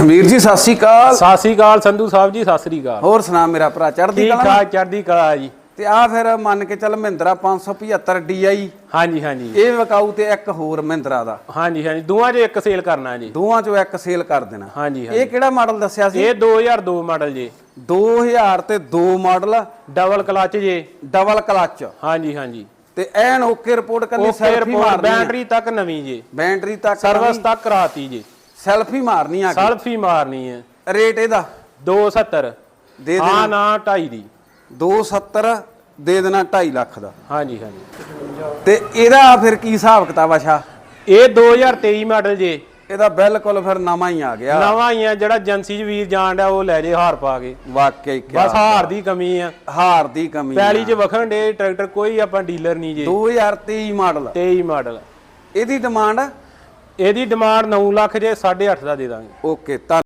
ਵੀਰ ਜੀ ਸਤਿ ਸ਼੍ਰੀ ਅਕਾਲ। ਸਤਿ ਸ੍ਰੀ ਅਕਾਲ ਸੰਧੂ ਸਾਹਿਬ ਜੀ ਸਤਿ ਸ੍ਰੀ ਅਕਾਲ। ਹੋਰ ਸੁਣਾ ਮੇਰਾ ਭਰਾ ਚੜ੍ਹਦੀ ਠੀਕ ਕਲਾ ਠਾਕ ਚੜ੍ਹਦੀ ਕਲਾ ਜੀ। ਤੇ ਆ ਫਿਰ ਮੰਨ ਕੇ ਚੱਲ ਮਹਿੰਦਰਾ 575 DI ਹਾਂਜੀ ਹਾਂਜੀ। ਇਹ ਵਿਕਾਊ ਤੇ ਇੱਕ ਹੋਰ ਮਹਿੰਦਰਾ ਦਾ। ਹਾਂਜੀ ਹਾਂਜੀ। ਦੋਵਾਂ 'ਚ ਇੱਕ ਸੇਲ ਕਰਨਾ ਜੀ। ਦੋਵਾਂ ਚੋਂ ਇੱਕ ਸੇਲ ਕਰ ਦੇਣਾ। ਹਾਂਜੀ ਹਾਂਜੀ। ਇਹ ਕਿਹੜਾ ਮਾਡਲ ਦੱਸਿਆ ਸੀ? ਇਹ 2002 ਮਾਡਲ ਜੀ। 2000 ਤੇ 2 ਮਾਡਲ ਡਬਲ ਕਲਚ ਜੀ। ਡਬਲ ਕਲਚ ਹਾਂਜੀ ਹਾਂਜੀ। ਤੇ ਐਨ ਓਕੇ ਰਿਪੋਰਟ ਕਰਨੀ ਸੈਲਫੀ ਆ। ਬੈਟਰੀ ਤੱਕ ਨਵੀਂ ਜੀ। ਬੈਟਰੀ ਤੱਕ ਸਰਵਿਸ ਤੱਕ ਕਰਾਤੀ ਜੀ। ਸੈਲਫੀ ਮਾਰਨੀ ਆ ਸਲਫੀ ਮਾਰਨੀ ਹੈ ਰੇਟ ਇਹਦਾ? 270 ਦੇ ਹਾਂ ਨਾ 2.5 ਦੀ। 270 ਦੇ ਦੇਣਾ 2.5 ਲੱਖ ਦਾ। ਹਾਂਜੀ ਹਾਂਜੀ। ਤੇ ਇਹਦਾ ਫਿਰ ਕੀ ਹਿਸਾਬ ਕਿਤਾਬ ਆਸ਼ਾ ਇਹ 2023 ਮਾਡਲ ਜੀ। ਇਹਦਾ ਬਿਲਕੁਲ ਫਿਰ ਨਵਾਂ ਹੀ ਆ ਗਿਆ। ਨਵਾਂ ਹੀ ਆ ਜਿਹੜਾ ਏਜੰਸੀ 'ਚ ਵੀਰ ਜਾਣ ਡਿਆ ਉਹ ਲੈ ਜੇ ਹਾਰ ਪਾ ਕੇ। ਵਾਕਈ ਕਿਆ ਬਸ ਹਾਰ ਦੀ ਕਮੀ ਆ। ਹਾਰ ਦੀ ਕਮੀ ਆ। ਪੈਲੀ 'ਚ ਵਖਣ ਦੇ ਟਰੈਕਟਰ ਕੋਈ ਆਪਾਂ ਡੀਲਰ ਨਹੀਂ ਜੀ। 2023 ਮਾਡਲ 23 ਮਾਡਲ। ਇਹਦੀ ਡਿਮਾਂਡ ਇਹਦੀ ਡਿਮਾਂਡ 9 ਲੱਖ ਜੇ 8.5 ਦਾ ਦੇ ਦਾਂਗੇ। ਓਕੇ ਤਾਂ